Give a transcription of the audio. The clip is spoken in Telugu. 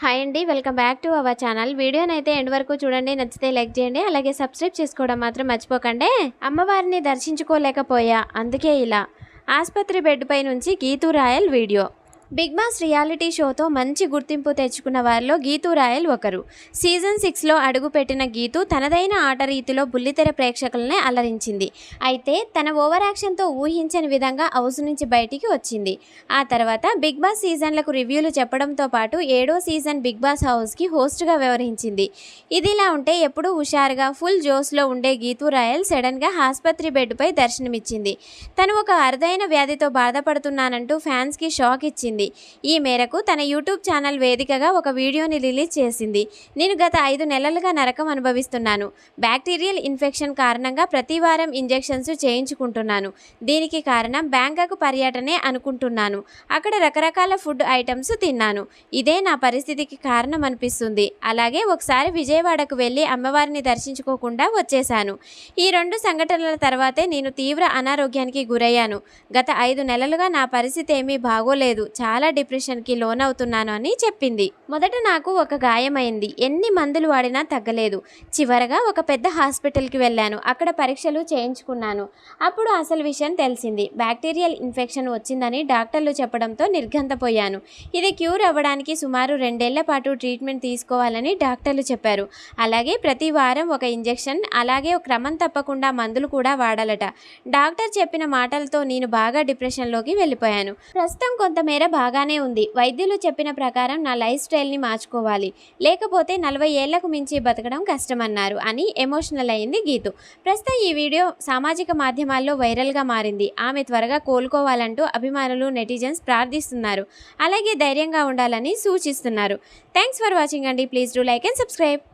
హాయ్ అండి welcome back to our channel. వీడియోని అయితే ఎండ్ వరకు చూడండి నచ్చితే లైక్ చేయండి అలాగే సబ్స్క్రైబ్ చేసుకోవడం మాత్రం మర్చిపోకండి. అమ్మవారిని దర్శించుకోలేకపోయా అందుకే ఇలా. ఆసుపత్రి బెడ్పై నుంచి Geethu Royal video. Bigg Boss reality షోతో మంచి గుర్తింపు తెచ్చుకున్న వారిలో గీతూ రాయల్ ఒకరు. సీజన్ సిక్స్లో అడుగుపెట్టిన గీతు తనదైన ఆట రీతిలో బుల్లితెర ప్రేక్షకులనే అలరించింది. అయితే తన ఓవర్ యాక్షన్తో ఊహించని విధంగా హౌస్ నుంచి బయటికి వచ్చింది. ఆ తర్వాత బిగ్ బాస్ సీజన్లకు రివ్యూలు చెప్పడంతో పాటు ఏడో సీజన్ బిగ్ బాస్ హౌస్కి హోస్ట్గా వ్యవహరించింది. ఇదిలా ఉంటే ఎప్పుడూ హుషారుగా ఫుల్ జోస్లో ఉండే గీతూ రాయల్ సడన్గా ఆసుపత్రి బెడ్పై దర్శనమిచ్చింది. తను ఒక అరుదైన వ్యాధితో బాధపడుతున్నానంటూ ఫ్యాన్స్కి షాక్ ఇచ్చింది. ఈ మేరకు తన యూట్యూబ్ ఛానల్ వేదికగా ఒక వీడియోని రిలీజ్ చేసింది. నేను గత ఐదు నెలలుగా నరకం అనుభవిస్తున్నాను. బ్యాక్టీరియల్ ఇన్ఫెక్షన్ కారణంగా ప్రతి వారం ఇంజెక్షన్స్ చేయించుకుంటున్నాను. దీనికి కారణం బ్యాంకాక్ పర్యటనే అనుకుంటున్నాను. అక్కడ రకరకాల ఫుడ్ ఐటమ్స్ తిన్నాను. ఇదే నా పరిస్థితికి కారణం అనిపిస్తుంది. అలాగే ఒకసారి విజయవాడకు వెళ్ళి అమ్మవారిని దర్శించుకోకుండా వచ్చేశాను. ఈ రెండు సంఘటనల తర్వాతే నేను తీవ్ర అనారోగ్యానికి గురయ్యాను. గత ఐదు నెలలుగా నా పరిస్థితి ఏమీ బాగోలేదు. చాలా డిప్రెషన్కి లోనవుతున్నాను అని చెప్పింది. మొదట నాకు ఒక గాయమైంది. ఎన్ని మందులు వాడినా తగ్గలేదు. చివరగా ఒక పెద్ద హాస్పిటల్కి వెళ్ళాను. అక్కడ పరీక్షలు చేయించుకున్నాను. అప్పుడు అసలు విషయం తెలిసింది. బ్యాక్టీరియల్ ఇన్ఫెక్షన్ వచ్చిందని డాక్టర్లు చెప్పడంతో నిర్ఘంతపోయాను. ఇది క్యూర్ అవ్వడానికి సుమారు రెండేళ్ళ పాటు ట్రీట్మెంట్ తీసుకోవాలని డాక్టర్లు చెప్పారు. అలాగే ప్రతి వారం ఒక ఇంజెక్షన్ అలాగే క్రమం తప్పకుండా మందులు కూడా వాడాలట. డాక్టర్ చెప్పిన మాటలతో నేను బాగా డిప్రెషన్లోకి వెళ్ళిపోయాను. ప్రస్తుతం కొంతమేర బాగానే ఉంది. వైద్యులు చెప్పిన ప్రకారం నా లైఫ్ స్టైల్ని మార్చుకోవాలి. లేకపోతే నలభై ఏళ్ళకు మించి బతకడం కష్టమన్నారు అని ఎమోషనల్ అయింది గీతు. ప్రస్తుతం ఈ వీడియో సామాజిక మాధ్యమాల్లో వైరల్గా మారింది. ఆమె త్వరగా కోలుకోవాలంటూ అభిమానులు నెటిజన్స్ ప్రార్థిస్తున్నారు. అలాగే ధైర్యంగా ఉండాలని సూచిస్తున్నారు. థ్యాంక్స్ ఫర్ వాచింగ్ అండి. Please do like and subscribe.